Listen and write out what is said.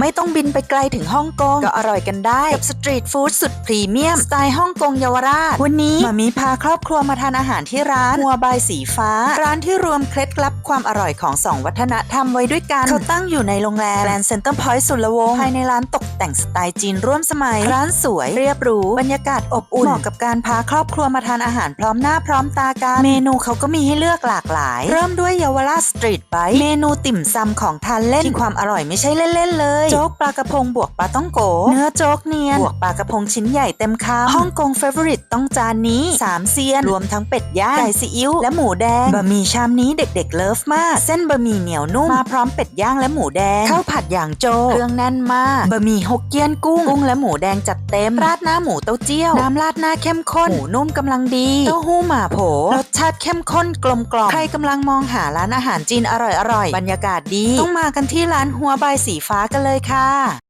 ไม่ต้องบินไปไกลถึงฮ่องกงก็อร่อยกันได้ กับสตรีทฟู้ดสุดพรีเมียม สไตล์ฮ่องกงเยาวราช วันนี้มามีพาครอบครัวมาทานอาหารที่ร้านหัวบายสีฟ้า ร้านที่รวมเคล็ดลับความอร่อยของสองวัฒนธรรมไว้ด้วยกัน เขาตั้งอยู่ในโรงแรมแกรนด์เซ็นเตอร์พอยต์สุรวงศ์ภายในร้านตกแต่งสไตล์จีนร่วมสมัย ร้านสวยเรียบหรูบรรยากาศอบอุ่นเหมาะกับการพาครอบครัวมาทานอาหารพร้อมหน้าพร้อมตากันเมนูเขาก็มีให้เลือกหลากหลาย เริ่มด้วยเยาวราชสตรีทไบต์เมนูติ่มซำของทานเล่นที่ความอร่อยไม่ใช่เล่นๆเลยโจ๊กปลากระพงบวกปลาต้องโก เนื้อโจ๊กเนียน บวกปลากระพงชิ้นใหญ่เต็มคำฮ่องกงเฟเวอริตต้องจานนี้สามเซียน รวมทั้งเป็ดย่างไก่ซีอิ๊วและหมูแดง บะหมี่ชามนี้เด็กๆเลิฟมาก เส้นบะหมี่เหนียวนุ่ม มาพร้อมเป็ดย่างและหมูแดง ข้าวผัดอย่างโจเครื่องแน่นมาก บะหมี่ฮกเกี้ยนกุ้ง กุ้งและหมูแดงจัดเต็ม ราดหน้าหมูเต้าเจี้ยว น้ำราดหน้าเข้มข้น หมูนุ่มกำลังดี เต้าหู้หม่าโผ รสชาติเข้มข้นกลมกล่อม ใครกำลังมองหาร้านอาหารจีนอร่อยๆ บรรยากาศดี ต้องมากันที่ร้านหัวบายสีฟ้ากันเลยค่ะ